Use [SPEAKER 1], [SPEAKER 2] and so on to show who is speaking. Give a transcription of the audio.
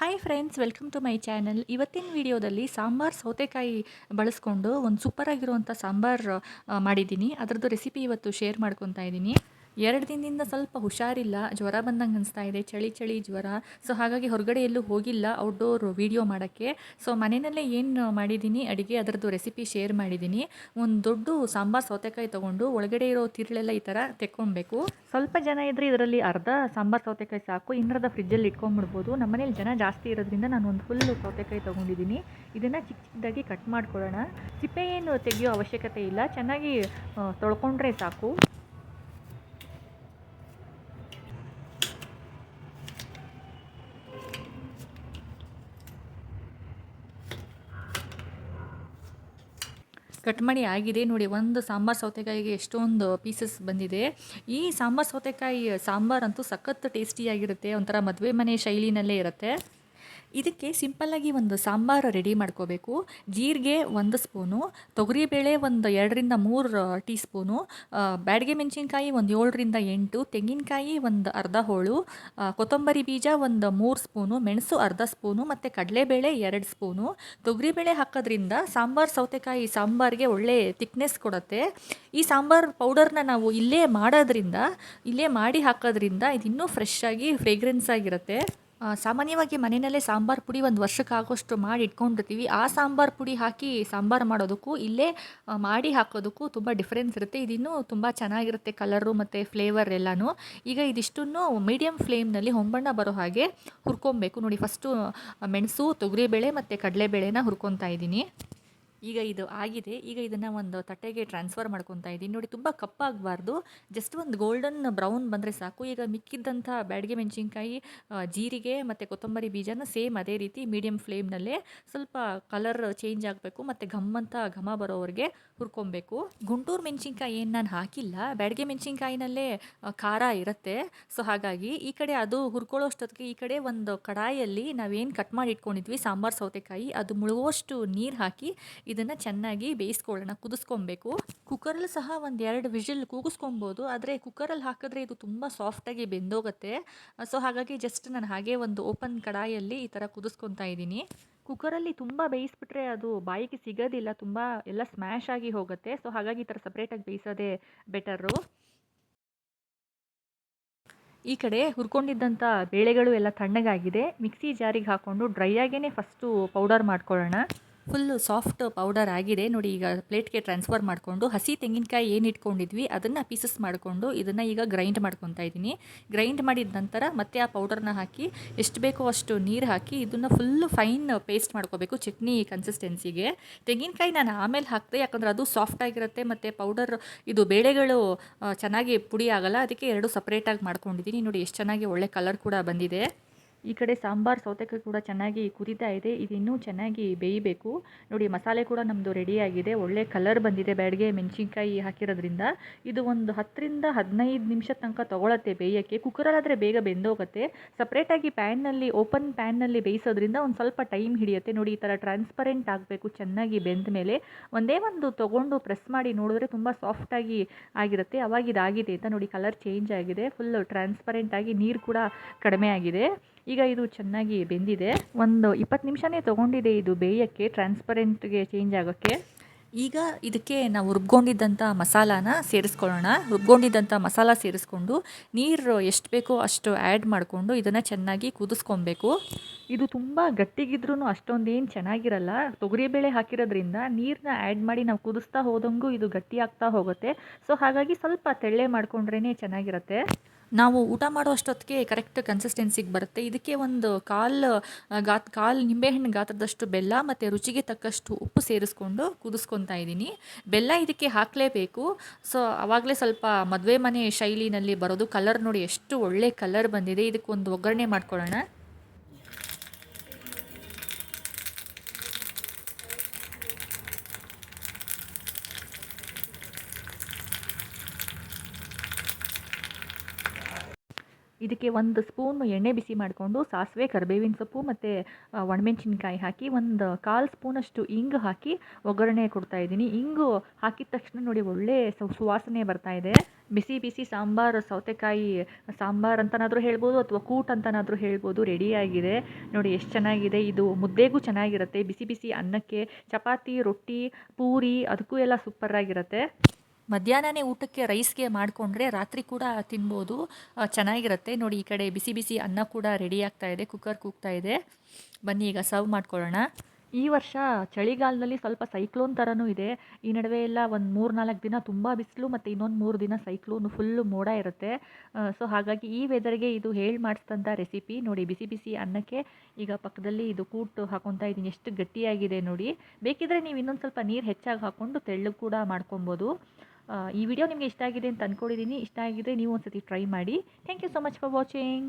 [SPEAKER 1] Hi friends welcome to my channel ಇವತ್ತಿನ ವಿಡಿಯೋದಲ್ಲಿ ಸಾಂಬಾರ್ ಸೌತೆಕಾಯಿ ಬಳಸ್ಕೊಂಡು ಒಂದು ಸೂಪರಾಗಿರುವಂಥ ಸಾಂಬಾರು ಮಾಡಿದ್ದೀನಿ. ಅದರದ್ದು ರೆಸಿಪಿ ಇವತ್ತು ಶೇರ್ ಮಾಡ್ಕೊತಾ ಇದ್ದೀನಿ. ಎರಡು ದಿನದಿಂದ ಸ್ವಲ್ಪ ಹುಷಾರಿಲ್ಲ, ಜ್ವರ ಬಂದಂಗೆ ಅನಿಸ್ತಾ ಇದೆ, ಚಳಿ ಚಳಿ ಜ್ವರ. ಸೊ ಹಾಗಾಗಿ ಹೊರಗಡೆ ಎಲ್ಲೂ ಹೋಗಿಲ್ಲ ಔಟ್ಡೋರ್ ವೀಡಿಯೋ ಮಾಡೋಕ್ಕೆ. ಸೊ ಮನೆಯಲ್ಲೇ ಏನು ಮಾಡಿದ್ದೀನಿ, ಅಡುಗೆ ಅದರದ್ದು ರೆಸಿಪಿ ಶೇರ್ ಮಾಡಿದ್ದೀನಿ. ಒಂದು ದೊಡ್ಡ ಸಾಂಬಾರು ಸೌತೆಕಾಯಿ ತೊಗೊಂಡು ಒಳಗಡೆ ಇರೋ ತಿರುಳೆಲ್ಲ ಈ ಥರ ತೆಕ್ಕೊಬೇಕು ಸ್ವಲ್ಪ ಜನ ಇದ್ದರೆ ಇದರಲ್ಲಿ ಅರ್ಧ ಸಾಂಬಾರು ಸೌತೆಕಾಯಿ ಸಾಕು, ಇನ್ನರ್ಧ ಫ್ರಿಜ್ಜಲ್ಲಿ ಇಟ್ಕೊಂಡ್ಬಿಡ್ಬೋದು ನಮ್ಮನೇಲಿ ಜನ ಜಾಸ್ತಿ ಇರೋದ್ರಿಂದ ನಾನು ಒಂದು ಫುಲ್ ಸೌತೆಕಾಯಿ ತೊಗೊಂಡಿದ್ದೀನಿ. ಇದನ್ನು ಚಿಕ್ಕ ಚಿಕ್ಕದಾಗಿ ಕಟ್ ಮಾಡ್ಕೊಳ್ಳೋಣ. ಸಿಪ್ಪೆ ಏನು ತೆಗೆಯೋ ಅವಶ್ಯಕತೆ ಇಲ್ಲ, ಚೆನ್ನಾಗಿ ತೊಳ್ಕೊಂಡ್ರೆ ಸಾಕು. ಕಟ್ ಮಾಡಿ ಆಗಿದೆ. ನೋಡಿ, ಒಂದು ಸಾಂಬಾರ್ ಸೌತೆಕಾಯಿಗೆ ಎಷ್ಟೊಂದು ಪೀಸಸ್ ಬಂದಿದೆ. ಈ ಸಾಂಬಾರ್ ಸೌತೆಕಾಯಿ ಸಾಂಬಾರ್ ಅಂತೂ ಸಖತ್ ಟೇಸ್ಟಿಯಾಗಿರುತ್ತೆ ಒಂಥರ ಮದುವೆ ಮನೆ ಶೈಲಿನಲ್ಲೇ ಇರುತ್ತೆ. ಇದಕ್ಕೆ ಸಿಂಪಲ್ಲಾಗಿ ಒಂದು ಸಾಂಬಾರು ರೆಡಿ ಮಾಡ್ಕೋಬೇಕು. ಜೀರಿಗೆ ಒಂದು ಸ್ಪೂನು, ತೊಗರಿಬೇಳೆ ಒಂದು ಎರಡರಿಂದ ಮೂರು ಟೀ ಸ್ಪೂನು ಬ್ಯಾಡಗೆ ಮೆಣಸಿನ್ಕಾಯಿ ಒಂದು ಏಳರಿಂದ ಎಂಟು, ತೆಂಗಿನಕಾಯಿ ಒಂದು ಅರ್ಧ ಹೋಳು ಕೊತ್ತಂಬರಿ ಬೀಜ ಒಂದು ಮೂರು ಸ್ಪೂನು, ಮೆಣಸು ಅರ್ಧ ಸ್ಪೂನು ಮತ್ತು ಕಡಲೆಬೇಳೆ ಎರಡು ಸ್ಪೂನು. ತೊಗರಿಬೇಳೆ ಹಾಕೋದ್ರಿಂದ ಸಾಂಬಾರು ಸೌತೆಕಾಯಿ ಸಾಂಬಾರಿಗೆ ಒಳ್ಳೆ ತಿಕ್ನೆಸ್ ಕೊಡುತ್ತೆ. ಈ ಸಾಂಬಾರು ಪೌಡರ್ನ ನಾವು ಇಲ್ಲೇ ಮಾಡೋದ್ರಿಂದ, ಇಲ್ಲೇ ಮಾಡಿ ಹಾಕೋದ್ರಿಂದ ಇದು ಇನ್ನೂ ಫ್ರೆಶ್ ಆಗಿ ಫ್ರೇಗ್ರೆನ್ಸ್ ಆಗಿರುತ್ತೆ. ಸಾಮಾನ್ಯವಾಗಿ ಮನೆಯಲ್ಲೇ ಸಾಂಬಾರು ಪುಡಿ ಒಂದು ವರ್ಷಕ್ಕಾಗೋಷ್ಟು ಮಾಡಿ ಇಟ್ಕೊಂಡಿರ್ತೀವಿ. ಆ ಸಾಂಬಾರು ಪುಡಿ ಹಾಕಿ ಸಾಂಬಾರು ಮಾಡೋದಕ್ಕೂ ಇಲ್ಲೇ ಮಾಡಿ ಹಾಕೋದಕ್ಕೂ ತುಂಬ ಡಿಫ್ರೆನ್ಸ್ ಇರುತ್ತೆ. ಇದಿನ್ನೂ ತುಂಬ ಚೆನ್ನಾಗಿರುತ್ತೆ ಕಲರು ಮತ್ತು ಫ್ಲೇವರ್ ಎಲ್ಲನೂ. ಈಗ ಇದಿಷ್ಟನ್ನು ಮೀಡಿಯಮ್ ಫ್ಲೇಮ್ನಲ್ಲಿ ಹೊಂಬಣ್ಣ ಬರೋ ಹಾಗೆ ಹುರ್ಕೊಬೇಕು. ನೋಡಿ ಫಸ್ಟು ಮೆಣಸು, ತೊಗರಿಬೇಳೆ ಮತ್ತು ಕಡಲೆಬೇಳೆನ ಹುರ್ಕೊತಾ ಇದ್ದೀನಿ. ಈಗ ಇದು ಆಗಿದೆ. ಈಗ ಇದನ್ನು ಒಂದು ತಟ್ಟೆಗೆ ಟ್ರಾನ್ಸ್ಫರ್ ಮಾಡ್ಕೊತಾ ಇದ್ದೀನಿ. ನೋಡಿ, ತುಂಬ ಕಪ್ಪಾಗಬಾರ್ದು. ಜಸ್ಟ್ ಒಂದು ಗೋಲ್ಡನ್ ಬ್ರೌನ್ ಬಂದರೆ ಸಾಕು. ಈಗ ಮಿಕ್ಕಿದ್ದಂಥ ಬ್ಯಾಡಿಗೆ ಮೆಣಸಿನ್ಕಾಯಿ ಜೀರಿಗೆ ಮತ್ತು ಕೊತ್ತಂಬರಿ ಬೀಜನ ಸೇಮ್ ಅದೇ ರೀತಿ ಮೀಡಿಯಮ್ ಫ್ಲೇಮ್ನಲ್ಲೇ ಸ್ವಲ್ಪ ಕಲರ್ ಚೇಂಜ್ ಆಗಬೇಕು ಮತ್ತು ಘಮ್ ಅಂತ ಘಮ ಬರೋವರೆಗೆ ಹುರ್ಕೊಬೇಕು. ಗುಂಟೂರು ಮೆಣಸಿನ್ಕಾಯಿ ಏನು ನಾನು ಹಾಕಿಲ್ಲ. ಬ್ಯಾಡಿಗೆ ಮೆಣಸಿನ್ಕಾಯಿನಲ್ಲೇ ಖಾರ ಇರುತ್ತೆ. ಸೊ ಹಾಗಾಗಿ ಈ ಕಡೆ ಅದು ಹುರ್ಕೊಳ್ಳೋಷ್ಟೊತ್ತಿಗೆ ಈ ಕಡೆ ಒಂದು ಕಡಾಯಲ್ಲಿ ನಾವೇನು ಕಟ್ ಮಾಡಿ ಇಟ್ಕೊಂಡಿದ್ವಿ ಸಾಂಬಾರು ಸೌತೆಕಾಯಿ. ಅದು ಮುಳುಗೋಷ್ಟು ನೀರು ಹಾಕಿ ಇದನ್ನು ಚೆನ್ನಾಗಿ ಬೇಯಿಸ್ಕೊಳ್ಳೋಣ, ಕುದಿಸ್ಕೊಬೇಕು. ಕುಕ್ಕರಲ್ಲಿ ಸಹ ಒಂದು ಎರಡು ವಿಷಲ್ ಕೂಗಿಸ್ಕೊಬೋದು, ಆದರೆ ಕುಕ್ಕರಲ್ಲಿ ಹಾಕಿದ್ರೆ ಇದು ತುಂಬ ಸಾಫ್ಟಾಗಿ ಬೆಂದೋಗುತ್ತೆ. ಸೊ ಹಾಗಾಗಿ ಜಸ್ಟ್ ನಾನು ಹಾಗೆ ಒಂದು ಓಪನ್ ಕಡಾಯಲ್ಲಿ ಈ ಥರ ಕುದಿಸ್ಕೊತಾ ಇದ್ದೀನಿ. ಕುಕ್ಕರಲ್ಲಿ ತುಂಬ ಬೇಯಿಸ್ಬಿಟ್ರೆ ಅದು ಬಾಯಿಗೆ ಸಿಗೋದಿಲ್ಲ, ತುಂಬ ಎಲ್ಲ ಸ್ಮ್ಯಾಶ್ ಆಗಿ ಹೋಗುತ್ತೆ. ಸೊ ಹಾಗಾಗಿ ಈ ಥರ ಸಪ್ರೇಟಾಗಿ ಬೇಯಿಸೋದೇ ಬೆಟರು ಈ ಕಡೆ ಹುರ್ಕೊಂಡಿದ್ದಂಥ ಬೇಳೆಗಳು ಎಲ್ಲ ತಣ್ಣಗಾಗಿದೆ. ಮಿಕ್ಸಿ ಜಾರಿಗೆ ಹಾಕ್ಕೊಂಡು ಡ್ರೈ ಆಗೇ ಫಸ್ಟು ಪೌಡರ್ ಮಾಡ್ಕೊಳ್ಳೋಣ. ಫುಲ್ಲು ಸಾಫ್ಟ್ ಪೌಡರ್ ಆಗಿದೆ. ನೋಡಿ ಈಗ ಪ್ಲೇಟ್ಗೆ ಟ್ರಾನ್ಸ್ಫರ್ ಮಾಡಿಕೊಂಡು ಹಸಿ ತೆಂಗಿನಕಾಯಿ ಏನು ಇಟ್ಕೊಂಡಿದ್ವಿ, ಅದನ್ನು ಪೀಸಸ್ ಮಾಡಿಕೊಂಡು ಇದನ್ನು ಈಗ ಗ್ರೈಂಡ್ ಮಾಡ್ಕೊತಾ ಇದ್ದೀನಿ. ಗ್ರೈಂಡ್ ಮಾಡಿದ ನಂತರ ಮತ್ತೆ ಆ ಪೌಡರ್ನ ಹಾಕಿ, ಎಷ್ಟು ಬೇಕೋ ಅಷ್ಟು ನೀರು ಹಾಕಿ ಇದನ್ನು ಫುಲ್ಲು ಫೈನ್ ಪೇಸ್ಟ್ ಮಾಡ್ಕೋಬೇಕು ಚಟ್ನಿ ಕನ್ಸಿಸ್ಟೆನ್ಸಿಗೆ ತೆಂಗಿನಕಾಯಿ ನಾನು ಆಮೇಲೆ ಹಾಕಿದೆ, ಯಾಕಂದರೆ ಅದು ಸಾಫ್ಟ್ ಆಗಿರುತ್ತೆ ಮತ್ತು ಪೌಡರ್ ಇದು ಬೇಳೆಗಳು ಚೆನ್ನಾಗಿ ಪುಡಿ ಆಗಲ್ಲ, ಅದಕ್ಕೆ ಎರಡು ಸಪ್ರೇಟಾಗಿ ಮಾಡ್ಕೊಂಡಿದ್ದೀನಿ. ನೋಡಿ ಎಷ್ಟು ಚೆನ್ನಾಗಿ ಒಳ್ಳೆ ಕಲರ್ ಕೂಡ ಬಂದಿದೆ. ಈ ಕಡೆ ಸಾಂಬಾರ್ ಸೌತೆಕಾಯಿ ಕೂಡ ಚೆನ್ನಾಗಿ ಕುದೀತಾ ಇದೆ. ಇದು ಇನ್ನೂ ಚೆನ್ನಾಗಿ ಬೇಯಬೇಕು. ನೋಡಿ, ಮಸಾಲೆ ಕೂಡ ನಮ್ಮದು ರೆಡಿಯಾಗಿದೆ ಒಳ್ಳೆ ಕಲರ್ ಬಂದಿದೆ ಬ್ಯಾಡ್ಗೆ ಮೆಣಸಿನ್ಕಾಯಿ ಹಾಕಿರೋದ್ರಿಂದ. ಇದು ಒಂದು ಹತ್ತರಿಂದ ಹದಿನೈದು ನಿಮಿಷ ತನಕ ತೊಗೊಳತ್ತೆ ಬೇಯೋಕ್ಕೆ. ಕುಕ್ಕರಲ್ಲಾದರೆ ಬೇಗ ಬೆಂದೋಗುತ್ತೆ. ಸಪ್ರೇಟಾಗಿ ಪ್ಯಾನ್ನಲ್ಲಿ ಓಪನ್ ಪ್ಯಾನ್ನಲ್ಲಿ ಬೇಯಿಸೋದ್ರಿಂದ ಒಂದು ಸ್ವಲ್ಪ ಟೈಮ್ ಹಿಡಿಯುತ್ತೆ. ನೋಡಿ, ಈ ಥರ ಟ್ರಾನ್ಸ್ಪರೆಂಟ್ ಆಗಬೇಕು, ಚೆನ್ನಾಗಿ ಬೆಂದ ಮೇಲೆ. ಒಂದೇ ಒಂದು ತೊಗೊಂಡು ಪ್ರೆಸ್ ಮಾಡಿ ನೋಡಿದ್ರೆ ತುಂಬ ಸಾಫ್ಟಾಗಿ ಆಗಿರುತ್ತೆ. ಅವಾಗ ಇದಾಗಿದೆ ಅಂತ ನೋಡಿ ಕಲರ್ ಚೇಂಜ್ ಆಗಿದೆ. ಫುಲ್ ಟ್ರಾನ್ಸ್ಪರೆಂಟಾಗಿ ನೀರು ಕೂಡ ಕಡಿಮೆ ಆಗಿದೆ. ಈಗ ಇದು ಚೆನ್ನಾಗಿ ಬೆಂದಿದೆ. ಒಂದು ಇಪ್ಪತ್ತು ನಿಮಿಷನೇ ತೊಗೊಂಡಿದೆ ಇದು ಬೇಯೋಕ್ಕೆ ಟ್ರಾನ್ಸ್ಪರೆಂಟ್ಗೆ ಚೇಂಜ್ ಆಗೋಕ್ಕೆ. ಈಗ ಇದಕ್ಕೆ ನಾವು ರುಬ್ಕೊಂಡಿದ್ದಂಥ ಮಸಾಲಾನ ಸೇರಿಸ್ಕೊಳ್ಳೋಣ. ರುಬ್ಕೊಂಡಿದ್ದಂಥ ಮಸಾಲ ಸೇರಿಸ್ಕೊಂಡು ನೀರು ಎಷ್ಟು ಬೇಕೋ ಅಷ್ಟು ಆ್ಯಡ್ ಮಾಡಿಕೊಂಡು ಇದನ್ನು ಚೆನ್ನಾಗಿ ಕುದಿಸ್ಕೊಬೇಕು. ಇದು ತುಂಬ ಗಟ್ಟಿಗಿದ್ರೂ ಅಷ್ಟೊಂದೇನು ಚೆನ್ನಾಗಿರಲ್ಲ. ತೊಗರಿಬೇಳೆ ಹಾಕಿರೋದ್ರಿಂದ ನೀರನ್ನ ಆ್ಯಡ್ ಮಾಡಿ ನಾವು ಕುದಿಸ್ತಾ ಹೋದಂಗೂ ಇದು ಗಟ್ಟಿ ಆಗ್ತಾ ಹೋಗುತ್ತೆ. ಸೊ ಹಾಗಾಗಿ ಸ್ವಲ್ಪ ತೆಳ್ಳೆ ಮಾಡಿಕೊಂಡ್ರೇ ಚೆನ್ನಾಗಿರುತ್ತೆ. ನಾವು ಊಟ ಮಾಡೋ ಅಷ್ಟೊತ್ತಿಗೆ ಕರೆಕ್ಟ್ ಕನ್ಸಿಸ್ಟೆನ್ಸಿಗೆ ಬರುತ್ತೆ. ಇದಕ್ಕೆ ಒಂದು ಕಾಲು ಗಾತ್, ಕಾಲು ನಿಂಬೆಹಣ್ಣು ಗಾತ್ರದಷ್ಟು ಬೆಲ್ಲ ಮತ್ತು ರುಚಿಗೆ ತಕ್ಕಷ್ಟು ಉಪ್ಪು ಸೇರಿಸ್ಕೊಂಡು ಕುದಿಸ್ಕೊತಾ ಇದ್ದೀನಿ. ಬೆಲ್ಲ ಇದಕ್ಕೆ ಹಾಕಲೇಬೇಕು. ಸೊ ಆವಾಗಲೇ ಸ್ವಲ್ಪ ಮದುವೆ ಮನೆ ಶೈಲಿನಲ್ಲಿ ಬರೋದು ಕಲರ್ ನೋಡಿ ಎಷ್ಟು ಒಳ್ಳೆ ಕಲರ್ ಬಂದಿದೆ. ಇದಕ್ಕೊಂದು ಒಗ್ಗರಣೆ ಮಾಡ್ಕೊಳ್ಳೋಣ. ಇದಕ್ಕೆ ಒಂದು ಸ್ಪೂನ್ ಎಣ್ಣೆ ಬಿಸಿ ಮಾಡಿಕೊಂಡು ಸಾಸಿವೆ, ಕರಿಬೇವಿನ ಸೊಪ್ಪು ಮತ್ತು ಒಣಮೆಣಸಿನ್ಕಾಯಿ ಹಾಕಿ ಒಂದು ಕಾಲು ಸ್ಪೂನಷ್ಟು ಇಂಗು ಹಾಕಿ ಒಗ್ಗರಣೆ ಕೊಡ್ತಾ ಇದ್ದೀನಿ. ಇಂಗು ಹಾಕಿದ ತಕ್ಷಣ ನೋಡಿ ಒಳ್ಳೆ ಸುವಾಸನೆ ಬರ್ತಾ ಇದೆ. ಬಿಸಿ ಬಿಸಿ ಸಾಂಬಾರು, ಸೌತೆಕಾಯಿ ಸಾಂಬಾರು ಅಂತನಾದರೂ ಹೇಳ್ಬೋದು ಅಥವಾ ಕೂಟ್ ಅಂತನಾದರೂ ಹೇಳ್ಬೋದು ರೆಡಿಯಾಗಿದೆ ನೋಡಿ ಎಷ್ಟು ಚೆನ್ನಾಗಿದೆ. ಇದು ಮುದ್ದೆಗೂ ಚೆನ್ನಾಗಿರುತ್ತೆ. ಬಿಸಿ ಬಿಸಿ ಅನ್ನಕ್ಕೆ ಚಪಾತಿ, ರೊಟ್ಟಿ, ಪೂರಿ ಅದಕ್ಕೂ ಎಲ್ಲ ಸೂಪರಾಗಿರುತ್ತೆ ಮಧ್ಯಾಹ್ನನೇ ಊಟಕ್ಕೆ ರೈಸ್ಗೆ ಮಾಡಿಕೊಂಡ್ರೆ ರಾತ್ರಿ ಕೂಡ ತಿನ್ಬೋದು. ಚೆನ್ನಾಗಿರುತ್ತೆ. ನೋಡಿ, ಈ ಕಡೆ ಬಿಸಿ ಬಿಸಿ ಅನ್ನ ಕೂಡ ರೆಡಿ ಆಗ್ತಾ ಇದೆ. ಕುಕ್ಕರ್ ಕೂಗ್ತಾ ಇದೆ. ಬನ್ನಿ, ಈಗ ಸರ್ವ್ ಮಾಡ್ಕೊಳ್ಳೋಣ. ಈ ವರ್ಷ ಚಳಿಗಾಲದಲ್ಲಿ ಸ್ವಲ್ಪ ಸೈಕ್ಲೋನ್ ಥರನೂ ಇದೆ. ಈ ನಡುವೆ ಎಲ್ಲ ಒಂದು ಮೂರು ನಾಲ್ಕು ದಿನ ತುಂಬ ಬಿಸಿಲು ಮತ್ತು ಇನ್ನೊಂದು ಮೂರು ದಿನ ಸೈಕ್ಲೋನು ಫುಲ್ಲು ಮೋಡ ಇರುತ್ತೆ. ಸೊ ಹಾಗಾಗಿ ಈ ವೆದರ್ಗೆ ಇದು ಹೇಳಿ ಮಾಡಿಸಿದಂಥ ರೆಸಿಪಿ ನೋಡಿ, ಬಿಸಿ ಬಿಸಿ ಅನ್ನಕ್ಕೆ ಈಗ ಪಕ್ಕದಲ್ಲಿ ಇದು ಕೂಟು ಹಾಕೊತಾ ಇದ್ದೀನಿ. ಎಷ್ಟು ಗಟ್ಟಿಯಾಗಿದೆ ನೋಡಿ. ಬೇಕಿದ್ರೆ ನೀವು ಇನ್ನೊಂದು ಸ್ವಲ್ಪ ನೀರು ಹೆಚ್ಚಾಗಿ ಹಾಕ್ಕೊಂಡು ತೆಳ್ಳಗೆ ಕೂಡ ಮಾಡ್ಕೊಬೋದು. ಈ ವಿಡಿಯೋ ನಿಮಗೆ ಇಷ್ಟ ಆಗಿದೆ ಅಂತ ಅಂದ್ಕೊಂಡಿದ್ದೀನಿ ಇಷ್ಟ ಆಗಿದ್ರೆ ನೀವು ಒಂದ್ಸತಿ ಟ್ರೈ ಮಾಡಿ. Thank you so much for watching